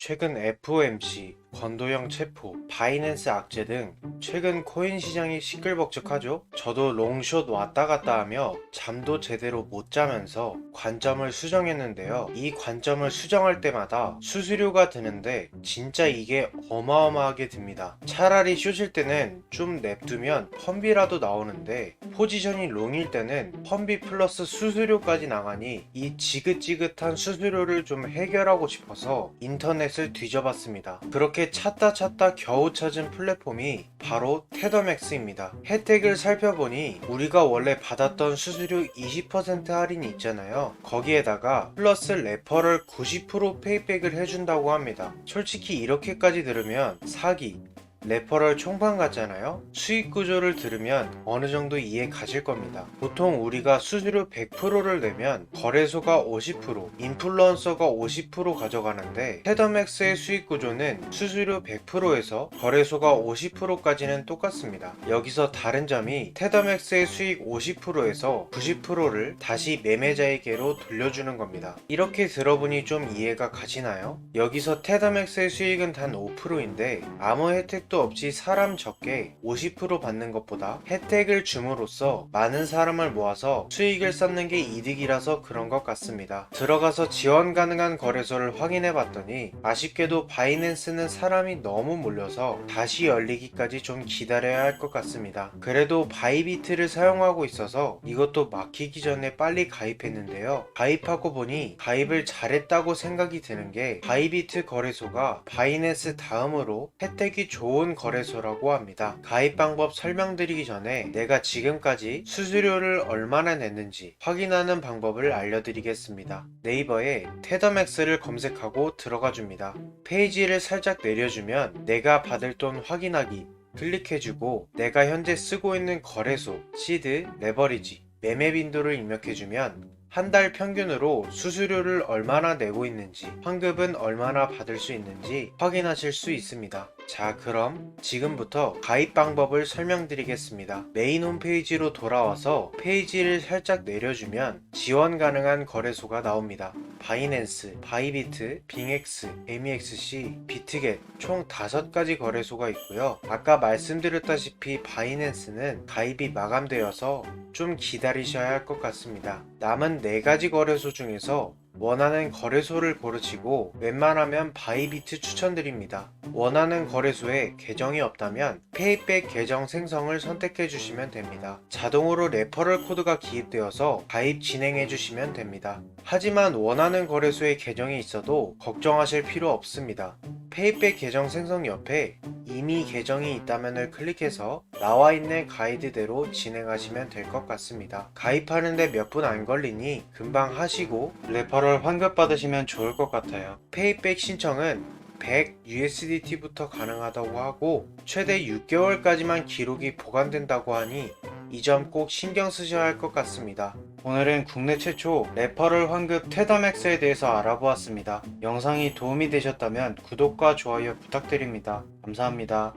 최근 FOMC, 권도형 체포, 바이낸스 악재 등 최근 코인 시장이 시끌벅적하죠? 저도 롱숏 왔다 갔다 하며 잠도 제대로 못 자면서 관점을 수정했는데요. 이 관점을 수정할 때마다 수수료가 드는데 진짜 이게 어마어마하게 듭니다. 차라리 숏일 때는 좀 냅두면 펀비라도 나오는데 포지션이 롱일 때는 펀비 플러스 수수료까지 나가니 이 지긋지긋한 수수료를 좀 해결하고 싶어서 인터넷을 뒤져봤습니다. 그렇게 찾다 찾다 겨우 찾은 플랫폼이 바로 테더맥스입니다. 혜택을 살펴보니 우리가 원래 받았던 수수료 20% 할인이 있잖아요. 거기에다가 플러스 레퍼럴 90% 페이백을 해준다고 합니다. 솔직히 이렇게까지 들으면 사기, 레퍼럴 총판 같잖아요. 수익 구조를 들으면 어느 정도 이해 가실 겁니다. 보통 우리가 수수료 100%를 내면 거래소가 50%, 인플루언서가 50% 가져가는데 테더맥스의 수익 구조는 수수료 100%에서 거래소가 50%까지는 똑같습니다. 여기서 다른 점이 테더맥스의 수익 50%에서 90%를 다시 매매자에게로 돌려주는 겁니다. 이렇게 들어보니 좀 이해가 가시나요? 여기서 테더맥스의 수익은 단 5%인데 아무 혜택도 없이 사람 적게 50% 받는 것보다 혜택을 줌으로써 많은 사람을 모아서 수익을 쌓는 게 이득이라서 그런 것 같습니다. 들어가서 지원 가능한 거래소를 확인해 봤더니 아쉽게도 바이낸스는 사람이 너무 몰려서 다시 열리기까지 좀 기다려야 할 것 같습니다. 그래도 바이비트를 사용하고 있어서 이것도 막히기 전에 빨리 가입했는데요. 가입하고 보니 가입을 잘했다고 생각이 드는 게 바이비트 거래소가 바이낸스 다음으로 혜택이 좋은 거래소라고 합니다. 가입 방법 설명드리기 전에 내가 지금까지 수수료를 얼마나 냈는지 확인하는 방법을 알려드리겠습니다. 네이버에 테더맥스를 검색하고 들어가 줍니다. 페이지를 살짝 내려주면 내가 받을 돈 확인하기 클릭해주고 내가 현재 쓰고 있는 거래소, 시드, 레버리지, 매매 빈도를 입력해주면 한 달 평균으로 수수료를 얼마나 내고 있는지, 환급은 얼마나 받을 수 있는지 확인하실 수 있습니다. 자, 그럼 지금부터 가입 방법을 설명드리겠습니다. 메인 홈페이지로 돌아와서 페이지를 살짝 내려주면 지원 가능한 거래소가 나옵니다. 바이낸스, 바이비트, 빙엑스, MEXC, 비트겟 총 5가지 거래소가 있고요. 아까 말씀드렸다시피 바이낸스는 가입이 마감되어서 좀 기다리셔야 할 것 같습니다. 남은 4가지 거래소 중에서 원하는 거래소를 고르시고 웬만하면 바이비트 추천드립니다. 원하는 거래소에 계정이 없다면 페이백 계정 생성을 선택해 주시면 됩니다. 자동으로 레퍼럴 코드가 기입되어서 가입 진행해 주시면 됩니다. 하지만 원하는 거래소에 계정이 있어도 걱정하실 필요 없습니다. 페이백 계정 생성 옆에 이미 계정이 있다면을 클릭해서 나와 있는 가이드대로 진행하시면 될 것 같습니다. 가입하는데 몇 분 안 걸리니 금방 하시고 레퍼럴 환급 받으시면 좋을 것 같아요. 페이백 신청은 100 USDT부터 가능하다고 하고 최대 6개월까지만 기록이 보관된다고 하니 이 점 꼭 신경 쓰셔야 할 것 같습니다. 오늘은 국내 최초 레퍼럴 환급 테더맥스에 대해서 알아보았습니다. 영상이 도움이 되셨다면 구독과 좋아요 부탁드립니다. 감사합니다.